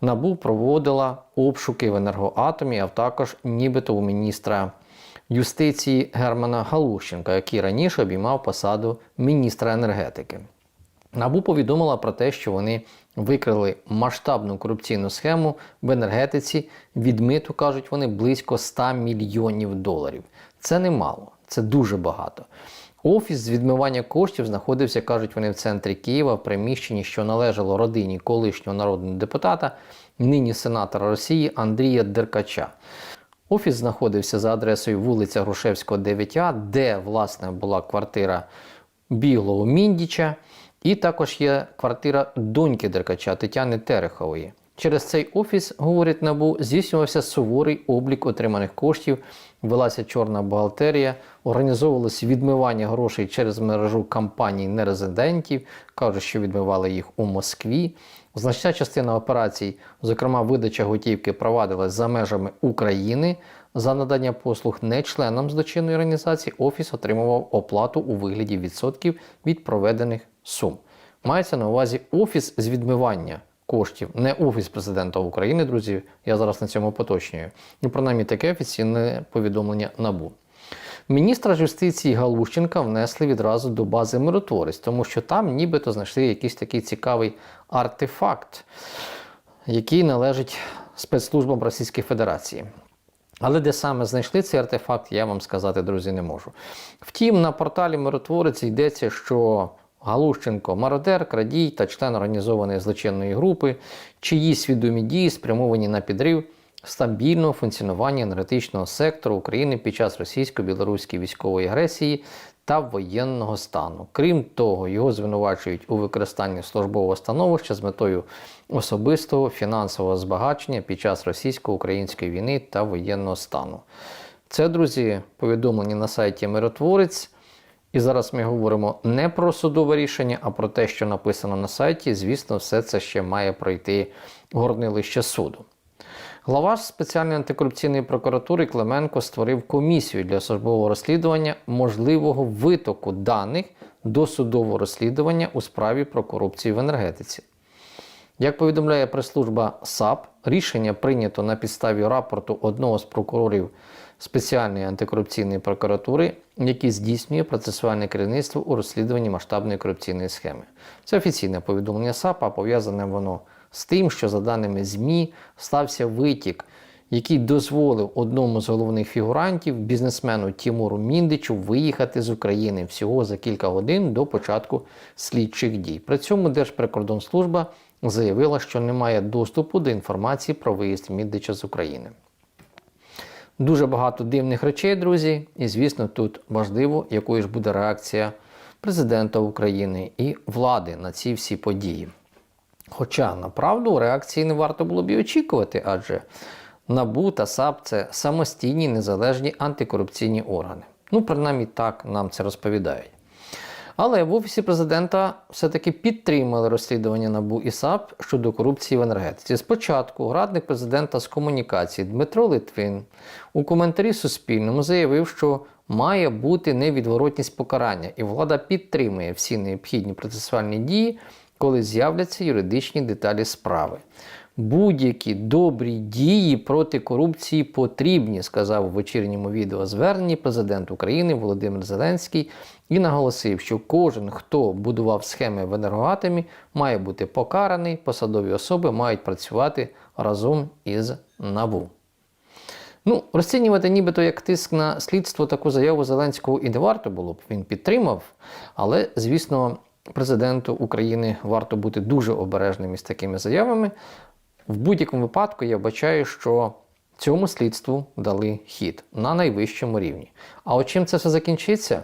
НАБУ проводила обшуки в енергоатомі, а також нібито у міністра юстиції Германа Галущенка, який раніше обіймав посаду міністра енергетики. НАБУ повідомила про те, що вони викрили масштабну корупційну схему в енергетиці. Відмиту кажуть вони близько 100 мільйонів доларів. Це немало, це дуже багато. Офіс з відмивання коштів знаходився, кажуть вони, в центрі Києва, в приміщенні, що належало родині колишнього народного депутата, нині сенатора Росії Андрія Деркача. Офіс знаходився за адресою вулиця Грушевського, 9А, де, власне, була квартира Білого Міндіча, і також є квартира доньки Деркача Тетяни Терехової. Через цей офіс, говорить НАБУ, здійснювався суворий облік отриманих коштів, велася чорна бухгалтерія, організовувалось відмивання грошей через мережу компаній нерезидентів, кажуть, що відмивали їх у Москві. Значна частина операцій, зокрема видача готівки, провадилась за межами України. За надання послуг не членам злочинної організації офіс отримував оплату у вигляді відсотків від проведених сум. Мається на увазі офіс з відмивання коштів, не офіс президента України, друзі. Я зараз на цьому поточнюю. І принаймні таке офіційне повідомлення набу. Міністра юстиції Галущенка внесли відразу до бази миротворець, тому що там нібито знайшли якийсь такий цікавий артефакт, який належить спецслужбам Російської Федерації. Але де саме знайшли цей артефакт, я вам сказати, друзі, не можу. Втім, на порталі Миротворець йдеться, що Галущенко мародер, крадій та член організованої злочинної групи, чиї свідомі дії спрямовані на підрив стабільного функціонування енергетичного сектору України під час російсько-білоруської військової агресії та воєнного стану. Крім того, його звинувачують у використанні службового становища з метою особистого фінансового збагачення під час російсько-української війни та воєнного стану. Це, друзі, повідомлення на сайті Миротворець. І зараз ми говоримо не про судове рішення, а про те, що написано на сайті. Звісно, все це ще має пройти горнилище суду. Глава спеціальної антикорупційної прокуратури Клименко створив комісію для службового розслідування можливого витоку даних до судового розслідування у справі про корупцію в енергетиці. Як повідомляє прес-служба САП, рішення прийнято на підставі рапорту одного з прокурорів спеціальної антикорупційної прокуратури, який здійснює процесуальне керівництво у розслідуванні масштабної корупційної схеми. Це офіційне повідомлення САП, а пов'язане воно з тим, що за даними ЗМІ стався витік, який дозволив одному з головних фігурантів, бізнесмену Тімуру Міндичу, виїхати з України всього за кілька годин до початку слідчих дій. При цьому Держприкордонслужба заявила, що не має доступу до інформації про виїзд Міндича з України. Дуже багато дивних речей, друзі, і звісно, тут важливо, якою ж буде реакція президента України і влади на ці всі події. Хоча направду реакції не варто було б і очікувати, адже НАБУ та САП це самостійні незалежні антикорупційні органи. Ну, принаймні так нам це розповідають. Але в Офісі президента все-таки підтримали розслідування НАБУ і САП щодо корупції в енергетиці. Спочатку радник президента з комунікації Дмитро Литвин у коментарі Суспільному заявив, що має бути невідворотність покарання, і влада підтримує всі необхідні процесуальні дії, коли з'являться юридичні деталі справи. Будь-які добрі дії проти корупції потрібні, сказав у вечірньому відеозверненні президент України Володимир Зеленський і наголосив, що кожен, хто будував схеми в енергоатомі, має бути покараний, посадові особи мають працювати разом із НАБУ. Ну, розцінювати нібито як тиск на слідство таку заяву Зеленського і не варто було б. Він підтримав, але, звісно, президенту України варто бути дуже обережним із такими заявами. В будь-якому випадку я вбачаю, що цьому слідству дали хід на найвищому рівні. А от чим це все закінчиться?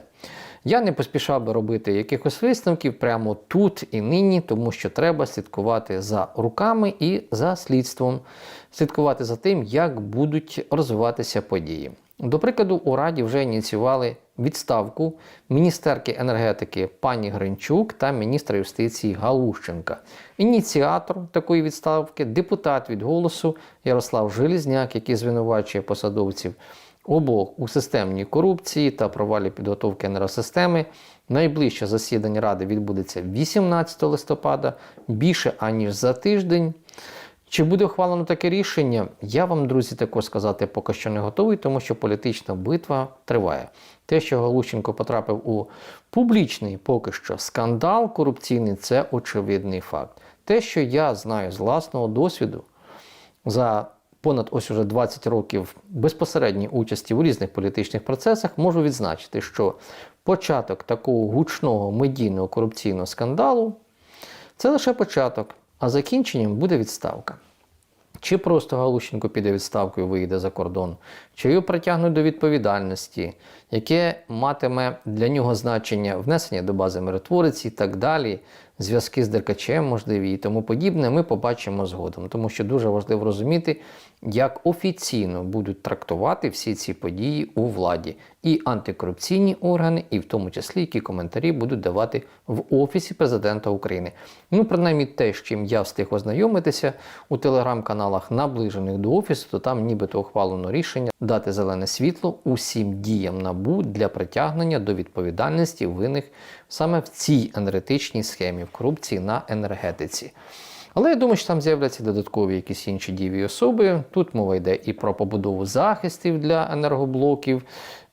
Я не поспішав би робити якихось висновків прямо тут і нині, тому що треба слідкувати за руками і за слідством, слідкувати за тим, як будуть розвиватися події. До прикладу, у Раді вже ініціювали відставку міністерки енергетики пані Гринчук та міністра юстиції Галущенка. Ініціатор такої відставки депутат від голосу Ярослав Желізняк, який звинувачує посадовців обох у системній корупції та провалі підготовки енергосистеми. Найближче засідання Ради відбудеться 18 листопада, більше аніж за тиждень. Чи буде ухвалено таке рішення? Я вам, друзі, також сказати поки що не готовий, тому що політична битва триває. Те, що Галущенко потрапив у публічний поки що скандал корупційний, це очевидний факт. Те, що я знаю з власного досвіду за понад ось уже 20 років безпосередньої участі у різних політичних процесах, можу відзначити, що початок такого гучного медійного корупційного скандалу це лише початок, а закінченням буде відставка. Чи просто Галущенко піде відставкою, виїде за кордон, чи його притягнуть до відповідальності, яке матиме для нього значення внесення до бази миротворець і так далі, зв'язки з Деркачем можливі і тому подібне, ми побачимо згодом. Тому що дуже важливо розуміти, як офіційно будуть трактувати всі ці події у владі, і антикорупційні органи, і в тому числі які коментарі будуть давати в Офісі президента України. Ну, принаймні, те, з чим я встиг ознайомитися у телеграм-каналах, наближених до офісу, то там нібито ухвалено рішення дати зелене світло усім діям набу для притягнення до відповідальності винних саме в цій енергетичній схемі корупції на енергетиці. Але я думаю, що там з'являться додаткові якісь інші дієві особи. Тут мова йде і про побудову захистів для енергоблоків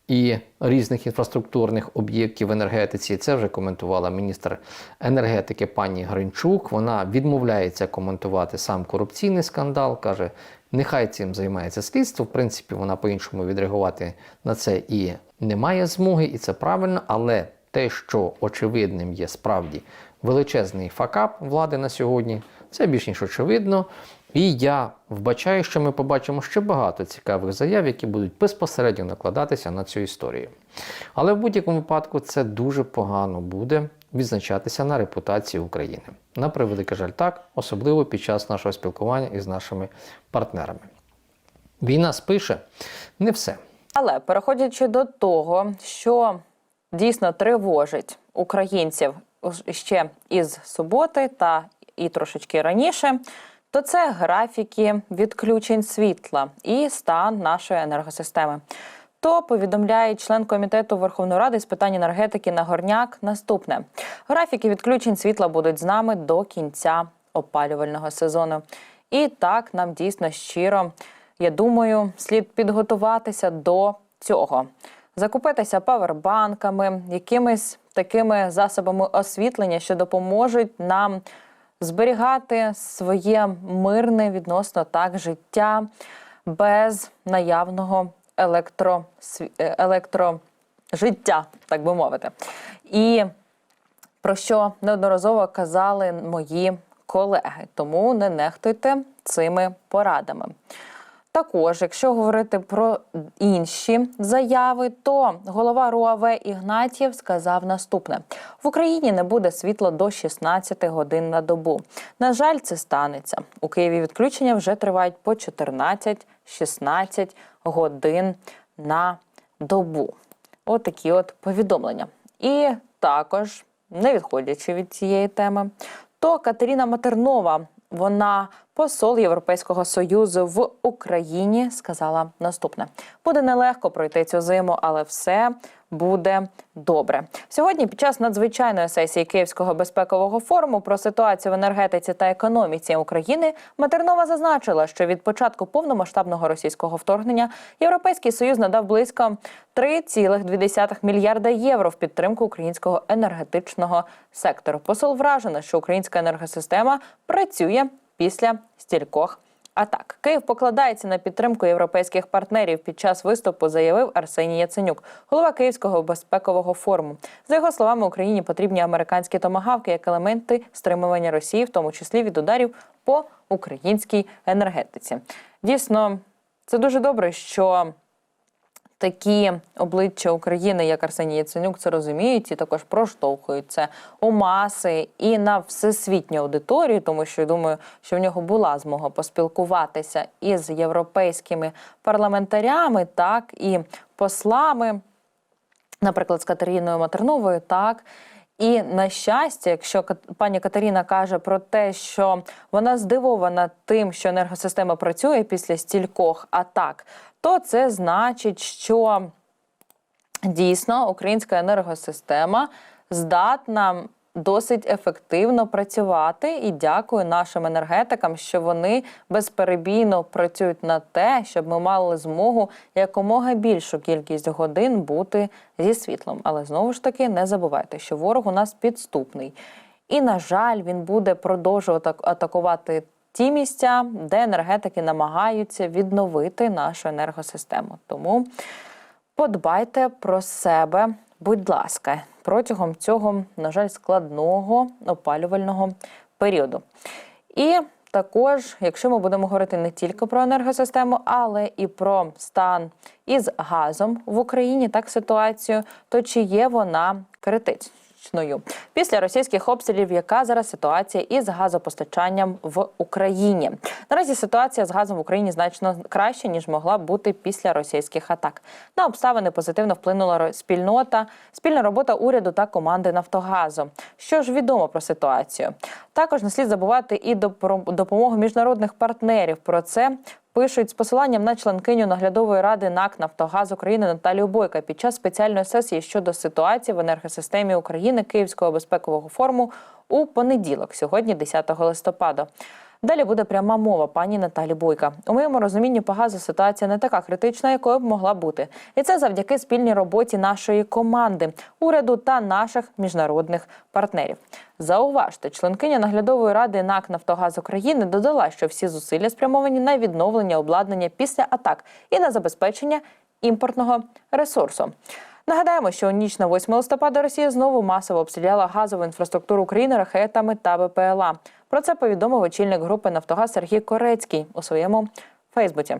і різних інфраструктурних об'єктів в енергетиці. Це вже коментувала міністр енергетики пані Гринчук. Вона відмовляється коментувати сам корупційний скандал, каже. Нехай цим займається слідство. В принципі, вона по-іншому відреагувати на це і не має змоги, і це правильно. Але те, що очевидним є справді величезний факап влади на сьогодні, це більш ніж очевидно. І я вбачаю, що ми побачимо ще багато цікавих заяв, які будуть безпосередньо накладатися на цю історію. Але в будь-якому випадку це дуже погано буде відзначатися на репутації України. На превеликий жаль, так, особливо під час нашого спілкування із нашими партнерами. Війна спише не все. Але переходячи до того, що дійсно тривожить українців ще із суботи та і трошечки раніше, то це графіки відключень світла і стан нашої енергосистеми. То повідомляє член комітету Верховної Ради з питань енергетики Нагорняк наступне: графіки відключень світла будуть з нами до кінця опалювального сезону. І так нам дійсно щиро, я думаю, слід підготуватися до цього, закупитися павербанками, якимись такими засобами освітлення, що допоможуть нам зберігати своє мирне відносно так життя без наявного електро, е, електрожиття, так би мовити. І про що неодноразово казали мої колеги. Тому не нехтуйте цими порадами. Також, якщо говорити про інші заяви, то голова РУАВ Ігнатів сказав наступне: в Україні не буде світла до 16 годин на добу. На жаль, це станеться. У Києві відключення вже тривають по 14-16 годин на добу. От такі от повідомлення. І також, не відходячи від цієї теми, то Катерина Матернова, вона посол Європейського союзу в Україні, сказала наступне: буде нелегко пройти цю зиму, але все буде добре. Сьогодні, під час надзвичайної сесії Київського безпекового форуму про ситуацію в енергетиці та економіці України Матернова зазначила, що від початку повномасштабного російського вторгнення Європейський союз надав близько 3,2 мільярда євро в підтримку українського енергетичного сектору. Посол вражена, що українська енергосистема працює після стількох атак. Київ покладається на підтримку європейських партнерів. Під час виступу заявив Арсеній Яценюк, голова Київського безпекового форуму. За його словами, Україні потрібні американські томагавки як елементи стримування Росії, в тому числі від ударів по українській енергетиці. Дійсно, це дуже добре, що такі обличчя України, як Арсеній Яценюк, це розуміють і також проштовхують це у маси і на всесвітню аудиторію, тому що думаю, що в нього була змога поспілкуватися із європейськими парламентарями, так і послами, наприклад, з Катериною Матерновою, так. І на щастя, якщо пані Катерина каже про те, що вона здивована тим, що енергосистема працює після стількох атак, то це значить, що дійсно українська енергосистема здатна досить ефективно працювати. І дякую нашим енергетикам, що вони безперебійно працюють на те, щоб ми мали змогу якомога більшу кількість годин бути зі світлом. Але знову ж таки не забувайте, що ворог у нас підступний. І, на жаль, він буде продовжувати атакувати ті місця, де енергетики намагаються відновити нашу енергосистему. Тому подбайте про себе, будь ласка, протягом цього, на жаль, складного опалювального періоду. І також, якщо ми будемо говорити не тільки про енергосистему, але і про стан із газом в Україні, так ситуацію, то чи є вона критичною? Після російських обстрілів, яка зараз ситуація із газопостачанням в Україні? Наразі ситуація з газом в Україні значно краще ніж могла бути після російських атак. На обставини позитивно вплинула спільнота, спільна робота уряду та команди Нафтогазу. Що ж відомо про ситуацію? Також не слід забувати і допомогу міжнародних партнерів. Про це пишуть з посиланням на членкиню наглядової ради НАК Нафтогаз України Наталію Бойка під час спеціальної сесії щодо ситуації в енергосистемі України Київського безпекового форуму у понеділок, сьогодні, 10 листопада. Далі буде пряма мова пані Наталі Бойка. У моєму розумінні по газу ситуація не така критична, якою б могла бути, і це завдяки спільній роботі нашої команди, уряду та наших міжнародних партнерів. Зауважте, членкиня наглядової ради НАК Нафтогаз України додала, що всі зусилля спрямовані на відновлення обладнання після атак і на забезпечення імпортного ресурсу. Нагадаємо, що ніч на 8 листопада Росія знову масово обстріляла газову інфраструктуру України ракетами та БПЛА. Про це повідомив очільник групи Нафтогаз Сергій Корецький у своєму Фейсбуці.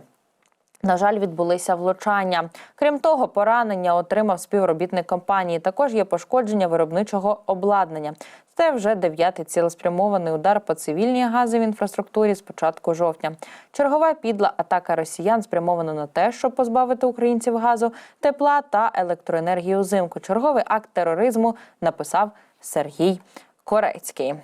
На жаль, відбулися влучання. Крім того, поранення отримав співробітник компанії. Також є пошкодження виробничого обладнання. Це вже дев'ятий цілеспрямований удар по цивільній газовій інфраструктурі з початку жовтня. Чергова підла атака росіян спрямована на те, щоб позбавити українців газу, тепла та електроенергії узимку. Черговий акт тероризму написав Сергій Корецький.